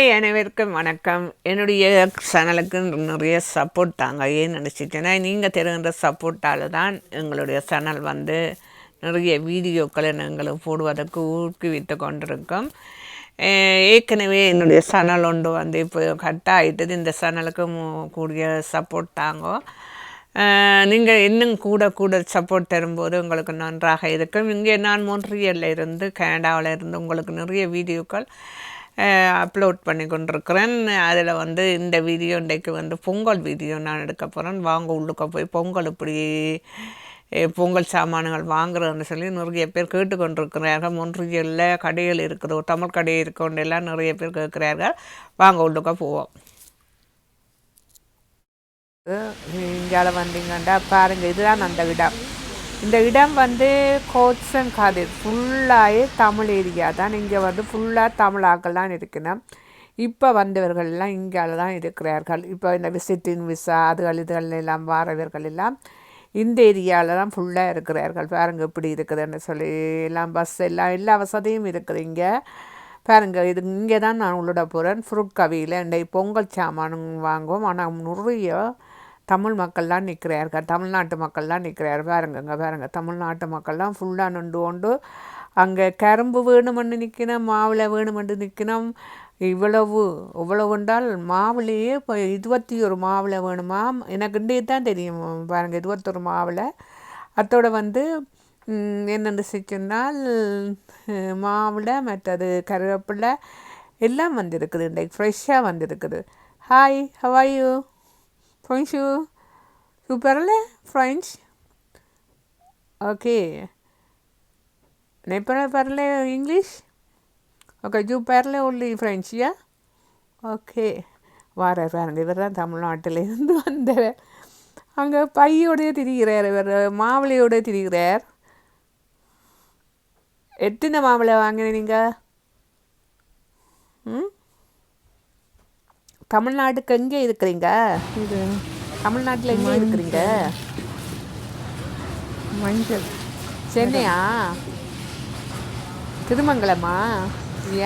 Hi அனைவருக்கும் வணக்கம். என்னுடைய சேனலுக்கு நிறைய சப்போர்ட் தாங்க. ஏன் நினச்சிட்டேன்னா நீங்கள் தருகின்ற சப்போர்ட்டால் தான் எங்களுடைய சேனல் வந்து நிறைய வீடியோக்களை நாங்கள் போடுவதற்கு ஊக்குவித்து கொண்டிருக்கோம். ஏற்கனவே என்னுடைய சேனல் ஒன்று வந்து இப்போ கட் ஆகிட்டது இந்த சேனலுக்கு கூடிய சப்போர்ட் தாங்க. நீங்கள் இன்னும் கூட கூட சப்போர்ட் தரும்போது உங்களுக்கு நன்றாக இருக்கும். இங்கே நான் மொன்றியலில் இருந்து கனடாவில் இருந்து உங்களுக்கு நிறைய வீடியோக்கள் அப்லோட் பண்ணி கொண்டிருக்கிறேன். அதில் வந்து இந்த வீடியோ இன்றைக்கு வந்து பொங்கல் வீடியோ நான் எடுக்க போகிறேன் வாங்க உள்ளுக்க போய் பொங்கல் இப்படி பொங்கல் சாமான்கள் வாங்குறதுன்னு சொல்லி நிறைய பேர் கேட்டுக்கொண்டிருக்கிறார்கள். ஒன்றியல்ல கடைகள் இருக்கிறோம் தமிழ் கடை இருக்கோன்னு எல்லாம் நிறைய பேர் கேட்குறார்கள். வாங்க உள்ளுக்க போவோம். இந்தியாவில் வந்தீங்கன்னா பாருங்கள் இதுதான் அந்த விடம். இந்த இடம் வந்து கோட்ஸன் காதிர். ஃபுல்லாகவே தமிழ் ஏரியா தான். இங்கே வந்து ஃபுல்லாக தமிழாக்கள் தான் இருக்கணும் இப்போ வந்தவர்கள்லாம் இங்கே தான் இருக்கிறார்கள். இப்போ இந்த விசிட்டிங் விசா அதுகள் இதுகள் எல்லாம் வாரவர்கள் எல்லாம் இந்த ஏரியாவில் தான் ஃபுல்லாக இருக்கிறார்கள். பாருங்கள் இப்படி இருக்குதுன்னு சொல்லி எல்லாம் பஸ் எல்லாம் எல்லா வசதியும் இருக்குது இங்கே. பாருங்கள் இது இங்கே தான் நான் உள்ளிட போகிறேன் ஃப்ரூட் கவியில் இன்றைக்கு பொங்கல் சாமான் வாங்குவோம். ஆனால் நிறைய தமிழ் மக்கள்லாம் நிற்கிறார்கள். தமிழ்நாட்டு மக்கள்லாம் நிற்கிறார் பாருங்கங்க பாருங்க. தமிழ்நாட்டு மக்கள்லாம் ஃபுல்லாக நொண்டு கொண்டு அங்கே கரும்பு வேணுமென்று நிற்கணும் மாவில் வேணுமென்று நிற்கணும். இவ்வளவு இவ்வளவு என்றால் மாவுலேயே இப்போ இருபத்தி ஒரு மாவில் வேணுமா? எனக்கு இன்றைய தான் தெரியும். பாருங்கள் இருபத்தொரு மாவில் அத்தோட வந்து என்னென்னு சொன்னால் மாவில் மற்றது கருவேப்பிலை எல்லாம் வந்திருக்குது இன்றைக்கு. ஃப்ரெஷ்ஷாக வந்திருக்குது. Hi Hawaii Bonjour. Vous parlez French? Ok. Ne parlez English? Ok, you parle ஃப்ரெஞ்சியா ஓகே வார பாருங்க இவர் தான் தமிழ்நாட்டிலேருந்து வந்தவர் அங்கே பையோடய திரிகிறார் இவர் மாவிளையோட திரிகிறார் எத்தனை மாவிளை வாங்கினீங்க ம் தமிழ்நாட்டுக்கு எங்கே இருக்கிறீங்க? இது தமிழ்நாட்டில் எங்கே இருக்கிறீங்க? மஞ்சள். சென்னையா? திருமங்கலமா?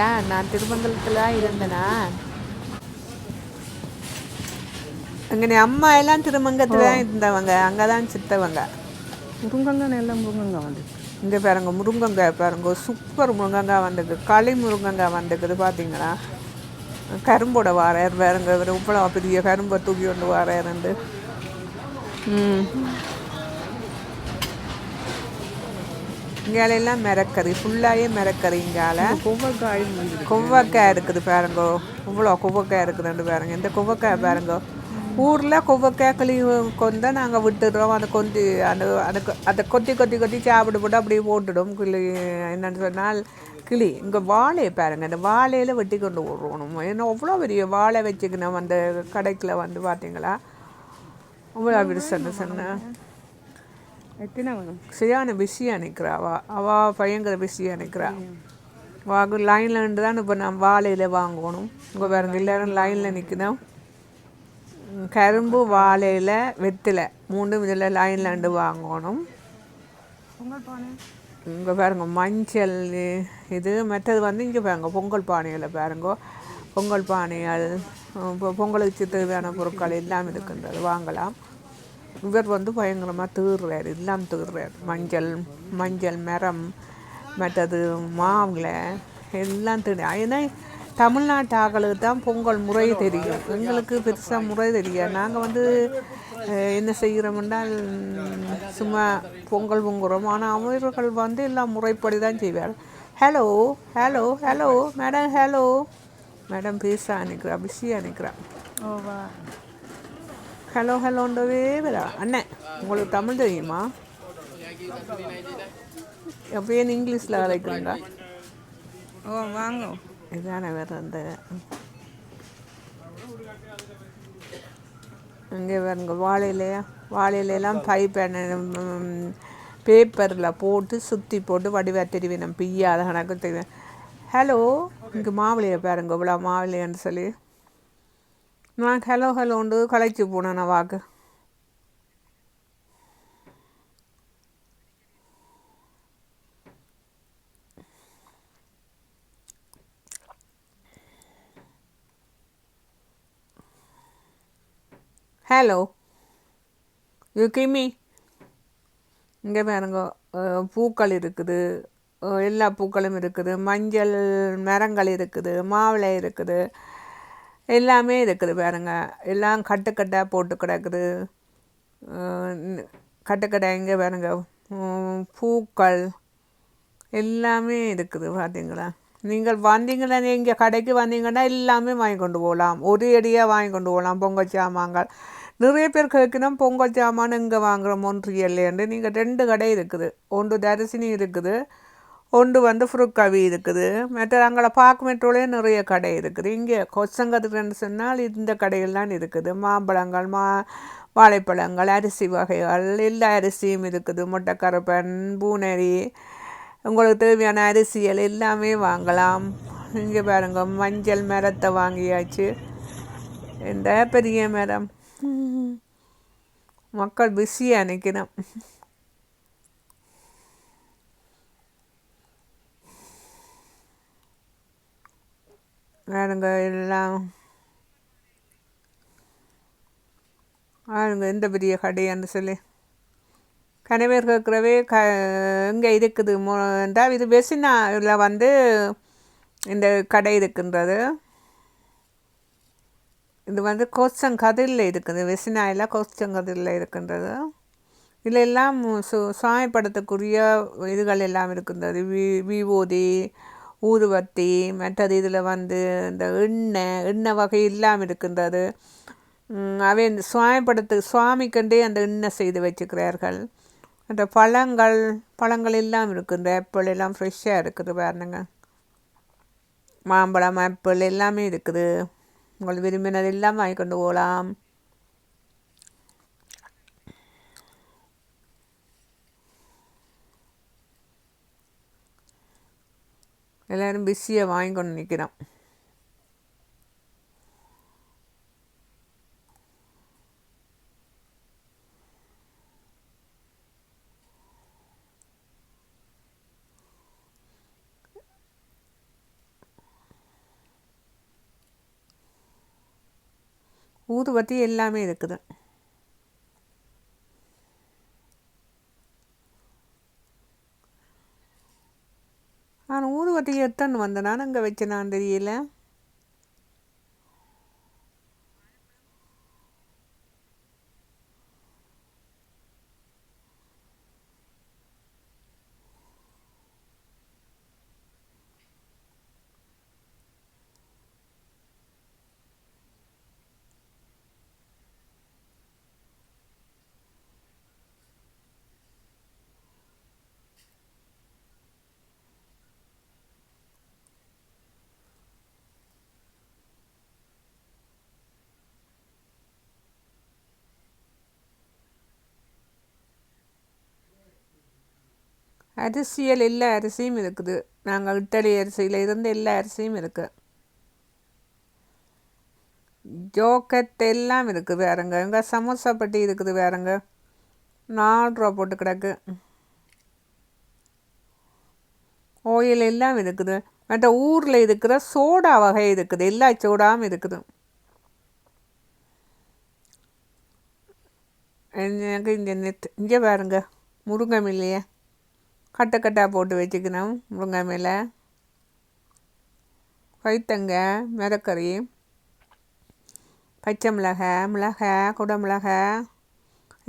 ஏன்? நான் திருமங்கலத்தில் தான் இருந்தேனா? அங்கே அம்மா எல்லாம் திருமங்கத்தில் தான் இருந்தவங்க. அங்கே தான் சித்தவங்க. முருங்கங்காய் எல்லாம் முருங்கங்காய் வந்து இங்கே பாருங்க முருங்கங்காய் பாருங்க. சூப்பர் முருங்கங்காய் வந்திருக்கு. களி முருங்கங்காய் வந்திருக்குது பார்த்தீங்களா கரும்போட வாரார் பாருங்க இவர் இவ்வளோ பெரிய கரும்பை தூக்கி கொண்டு வாராருண்டு இங்காலெல்லாம் மிரக்கறி ஃபுல்லாகவே மிரக்கறி இங்கால. கொவ்வக்காயும் வந்து கொவ்வக்காய் இருக்குது பாருங்க இவ்வளோ கொவ்வக்காய் இருக்குதுன்னு பாருங்க இந்த கொவ்வக்காய் பாருங்க. ஊரில் கொவ்வக்காய் கிளி கொண்டா நாங்கள் விட்டுடுறோம். அதை கொத்தி அந்த அந்த கொ- அதை கொத்தி கொத்தி கொத்தி சாப்பிட்டு போட்டு அப்படியே போட்டுடும். கிளி என்னன்னு சொன்னால் கிளி. இங்கே வாழையை பாருங்க. இந்த வாழையில வெட்டி கொண்டு விடுறோம் ஏன்னா அவ்வளோ பெரிய வாழை வச்சுக்கணும். அந்த கடைக்கில் வந்து பார்த்தீங்களா? அவ்வளோ பெரிய சொன்ன சொன்னேன் சரியான பிஸியாக நிற்கிறா அவ அவள் பயங்கர பிஸியாக நிற்கிறா வாங்க லைனில் நின்று தான் இப்போ நான் வாழையில் வாங்கணும். இங்கே பாருங்க எல்லாரும் லைனில் நிற்கணும் கரும்பு வாழையில் வெத்திலை மூணும் இதில் லைனில் நின்று வாங்கணும். இங்கே பாருங்க மஞ்சள் இது மற்றது வந்து இங்கே பாருங்க பொங்கல் பானையில் பாருங்க. பொங்கல் பானைகள் இப்போ பொங்கலுக்கு தேவையான பொருட்கள் எல்லாம் இருக்கின்றது வாங்கலாம். இவர் வந்து பயங்கரமாக தீர்றார் எல்லாம் தீர்றார் மஞ்சள் மஞ்சள் மரம் மற்றது மாவில் எல்லாம் தெரியும் ஏன்னா தமிழ்நாட்டு ஆக்களுக்கு தான் பொங்கல் முறை தெரியும். எங்களுக்கு பெருசாக முறை தெரியாது. நாங்கள் வந்து என்ன செய்கிறோம் என்றால் சும்மா பொங்கல் பொங்குறோம். ஆனால் அவர்கள் வந்து எல்லாம் முறைப்படி தான் செய்வார் hello hello hello madam hello madam பேச அனுக்கிறா பிஸியாக அனுக்கிறா. ஓ வா. ஹலோ ஹலோன்றவே வரா. அண்ணன் உங்களுக்கு தமிழ் தெரியுமா? எப்பயே இங்கிலீஷில் அழைக்கிறீங்க ஓ வாங்க. இதான வேறு அந்த இங்கே வேறுங்க வாழையிலையா வாழையிலையெல்லாம் பைப் பேப்பரில் போட்டு சுற்றி போட்டு வடிவா தெரிவினம் பிய்யாத கணக்கு தெரியும் ஹலோ இங்கே மாவிளையை பாருங்க இவ்வளோ மாவிளையான்னு சொல்லி. நான் ஹலோ ஹலோண்டு கலைச்சி போனேன் நான் வாக்கு. ஹலோ யூ கிமி இங்கே பாருங்க. பூக்கள் இருக்குது. எல்லா பூக்களும் இருக்குது. மஞ்சள் மரங்கள் இருக்குது. மாவிளை இருக்குது. எல்லாமே இருக்குது பாருங்க. எல்லாம் கட்டுக்கட்டாக போட்டு கிடக்குது. கட்டுக்கட்டை இங்கே பாருங்க. பூக்கள் எல்லாமே இருக்குது பார்த்தீங்களா நீங்கள் வந்தீங்கன்னா இங்கே கடைக்கு வந்தீங்கன்னா எல்லாமே வாங்கி கொண்டு போகலாம். ஒரு அடியாக வாங்கி கொண்டு போகலாம். பொங்கல் சாமான்கள். நிறைய பேர் கேட்கணும் பொங்கல் சாமான் இங்கே வாங்குகிறோம் ஒன்றியல்லேருந்து நீங்கள் ரெண்டு கடை இருக்குது. ஒன்று தரிசினி இருக்குது. ஒன்று வந்து ஃப்ருக்கவி இருக்குது. மற்ற அங்கே பார்க்க மெட்ரோலே நிறைய கடை இருக்குது. இங்கே கொச்சங்கத்துக்குன்னு சொன்னால் இந்த கடையெல்லாம் இருக்குது. மாம்பழங்கள் மா வாழைப்பழங்கள் அரிசி வகைகள் எல்லா அரிசியும் இருக்குது. முட்டைக்கருப்பன் பூனரி உங்களுக்கு தேவையான அரிசிகள் எல்லாமே வாங்கலாம். இங்கே பாருங்க மஞ்சள் மரத்தை வாங்கியாச்சு. இந்த பெரிய மரம். மக்கள் பிஸியாக நினைக்கிறேன். வேறுங்க எல்லாம் ஆளுங்க எந்த பெரிய கடையான்னு சொல்லி. கனவேர் கேட்குறவே க இங்கே இருக்குது மொண்டா இது வெசினாவில் வந்து இந்த கடை இருக்கின்றது. இது வந்து கோச்சங்கதிரில் இருக்குது. வெசினாயில் கோச்சங்கதிரில் இருக்கின்றது. இதில் எல்லாம் சு சாயப்படத்துக்குரிய இதுகள் எல்லாம் இருக்கின்றது. வி விபூதி ஊதுவத்தி மற்றது இதில் வந்து இந்த எண்ணெய் எண்ணெய் வகை எல்லாம் இருக்கின்றது. அவை இந்த சுவாமிப்படத்து சுவாமிக்கண்டே அந்த எண்ணெய் செய்து வச்சுக்கிறார்கள். அந்த பழங்கள் பழங்கள் எல்லாம் இருக்குது ஆப்பிள் எல்லாம் ஃப்ரெஷ்ஷாக இருக்குது பாருங்க. மாம்பழம் ஆப்பிள் எல்லாமே இருக்குது. உங்கள் விரும்பினது எல்லாம் வாங்கி கொண்டு போகலாம். எல்லோரும் பிஸியாக வாங்கி கொண்டு நிற்கிறோம் ஊதுபத்தி எல்லாமே இருக்குது. நான் ஊதுபத்தி எத்தனை வந்தேன்? நான் அங்கே வச்சேனான்னு தெரியல. அரிசியல் எல்லா அரிசியும் இருக்குது. நாங்கள் இட்டலி அரிசியில் இருந்து எல்லா அரிசியும் இருக்குது ஜோக்கத் எல்லாம் இருக்குது வேறங்க. இங்கே சமோசா பட்டி இருக்குது வேறங்க. நாலு ரூபா போட்டு கிடக்கு. ஓயில் எல்லாம் இருக்குது. மற்ற ஊரில் இருக்கிற சோடா வகை இருக்குது. எல்லா சோடாவும் இருக்குது. எனக்கு இங்கே நெத் இங்கே பாருங்க. முருங்கை இல்லையே. கட்டை கட்டாக போட்டு வச்சுக்கணும் முருங்கை மேலே. வைத்தங்க மிதக்கறி பச்சை மிளகாய் மிளகாய் குடை மிளகாய்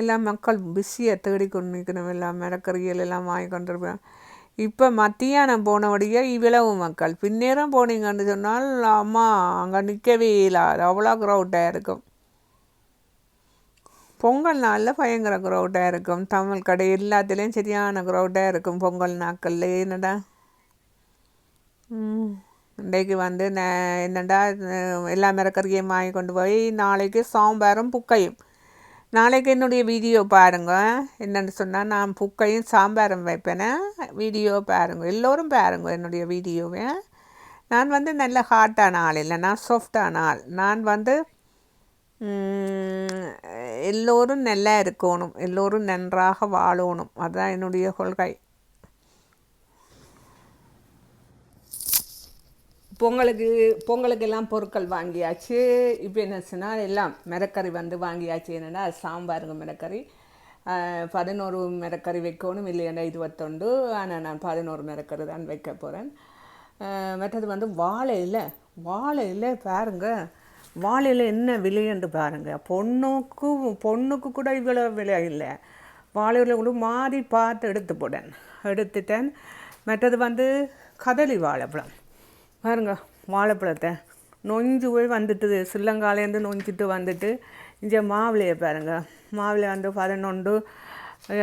எல்லாம் மக்கள் பிஸியாக தேடி கொண்டு நிற்கணும் எல்லாம் மிளக்கறிகள் எல்லாம் வாங்கி கொண்டிருப்பேன் இப்போ மத்தியானம் போனபடியே இவ்வளவு மக்கள். பின்னேரம் போனீங்கன்னு சொன்னால் அம்மா அங்கே நிற்கவே இல்லாது அவ்வளோ க்ரௌட்டாக இருக்கும். பொங்கல் நாளில் பயங்கர க்ரௌட்டாக இருக்கும். தமிழ் கடை எல்லாத்துலேயும் சரியான க்ரௌட்டாக இருக்கும் பொங்கல் நாட்களில். என்னடா? இன்றைக்கு வந்து நான் என்னடா எல்லா மிரக்கறியும் வாங்கி கொண்டு போய் நாளைக்கு சாம்பாரும் புக்கையும். நாளைக்கு என்னுடைய வீடியோ பாருங்க. என்னென்னு சொன்னால் நான் புக்கையும் சாம்பாரும் வைப்பேனே. வீடியோ பாருங்க. எல்லோரும் பாருங்க என்னுடைய வீடியோவை நான் வந்து நல்ல ஹார்ட்டான ஆள் இல்லை. நான் சாஃப்டான ஆள். நான் வந்து எல்லோரும் நல்லா இருக்கணும் எல்லோரும் நன்றாக வாழணும். அதுதான் என்னுடைய கொள்கை. பொங்கலுக்கு பொங்கலுக்கு எல்லாம் பொருட்கள் வாங்கியாச்சு. இப்போ என்ன சொன்னால் எல்லாம் மிரக்கறி வந்து வாங்கியாச்சு. என்னென்னா சாம்பாருங்க மிரக்கறி பதினோரு மிரக்கறி வைக்கணும் இல்லைன்னா இருபத்தொண்டு ஆனால் நான் பதினோரு மிரக்கறி தான் வைக்க போகிறேன் மற்றது வந்து வாழை இலை. வாழை இலை பாருங்கள் வாழையில் என்ன விலைன்னு பாருங்கள் பொண்ணுக்கு பொண்ணுக்கு கூட இவ்வளோ விலை இல்லை. வாழையில் கூட மாறி பார்த்து எடுத்து போட்டேன். எடுத்துட்டேன். மற்றது வந்து கதலி வாழைப்பழம். பாருங்க வாழைப்பழத்தை நொஞ்சு போய் வந்துட்டுது. சில்லங்காலேருந்து நொஞ்சிட்டு வந்துட்டு இங்கே மாவிளையை பாருங்கள் மாவிளை வந்து பதினொன்று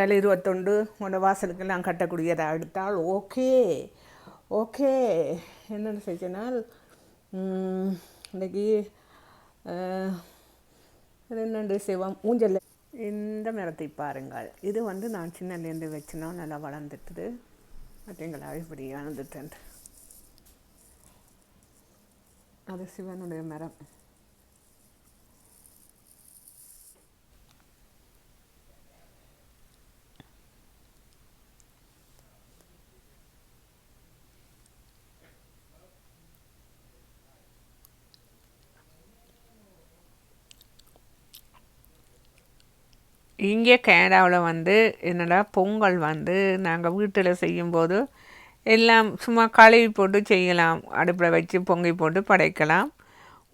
இல்லை இருபத்தொண்டு உன்னோட வாசலுக்கெல்லாம் கட்டக்கூடியதாக எடுத்தால் ஓகே. ஓகே. என்னென்னு செஞ்சனால் இன்றைக்கி ரெண்டு இது செய்வோம்? ஊஞ்சல் இந்த மரத்தை பாருங்கள். இது வந்து நான் சின்னலேருந்து வச்சுனா நல்லா வளர்ந்துட்டுது. பார்த்தீங்களா இப்படி வளர்ந்துட்டேன் அது சிவனுடைய மரம். இங்கே கனடாவில் வந்து என்னடா பொங்கல் வந்து நாங்கள் வீட்டில் செய்யும்போது எல்லாம் சும்மா கழுவி போட்டு செய்யலாம். அடுப்பில் வச்சு பொங்கி போட்டு படைக்கலாம்.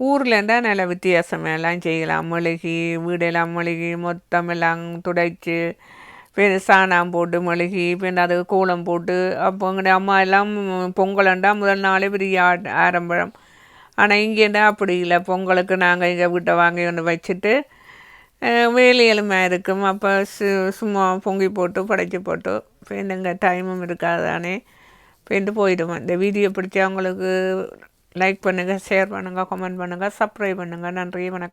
ஊரில் இருந்தால் நல்ல வித்தியாசம். எல்லாம் செய்யலாம். மெழுகி வீடெல்லாம் மெழுகி மொத்தம் எல்லாம் துடைச்சி பின் சாணம் போட்டு மெழுகி பின் அது கோலம் போட்டு அப்போ எங்களுடைய அம்மா எல்லாம் பொங்கலண்டா முதல் நாளே பெரிய ஆரம்பம். ஆனால் இங்கேண்டா அப்படி இல்லை. பொங்கலுக்கு நாங்கள் எங்கள் வீட்டை வாங்கி ஒன்று வச்சுட்டு வேலி எளிமையாக இருக்கும். அப்போ சு சும்மா பொங்கி போட்டு படைச்சி போட்டு பின்னுங்க டைமும் இருக்காதானே பின்ட்டு போயிடுவோம். இந்த வீடியோ பிடிச்சி அவங்களுக்கு லைக் பண்ணுங்கள் ஷேர் பண்ணுங்கள் கமெண்ட் பண்ணுங்கள் சப்ஸ்கிரைப் பண்ணுங்கள் நன்றி வணக்கம்.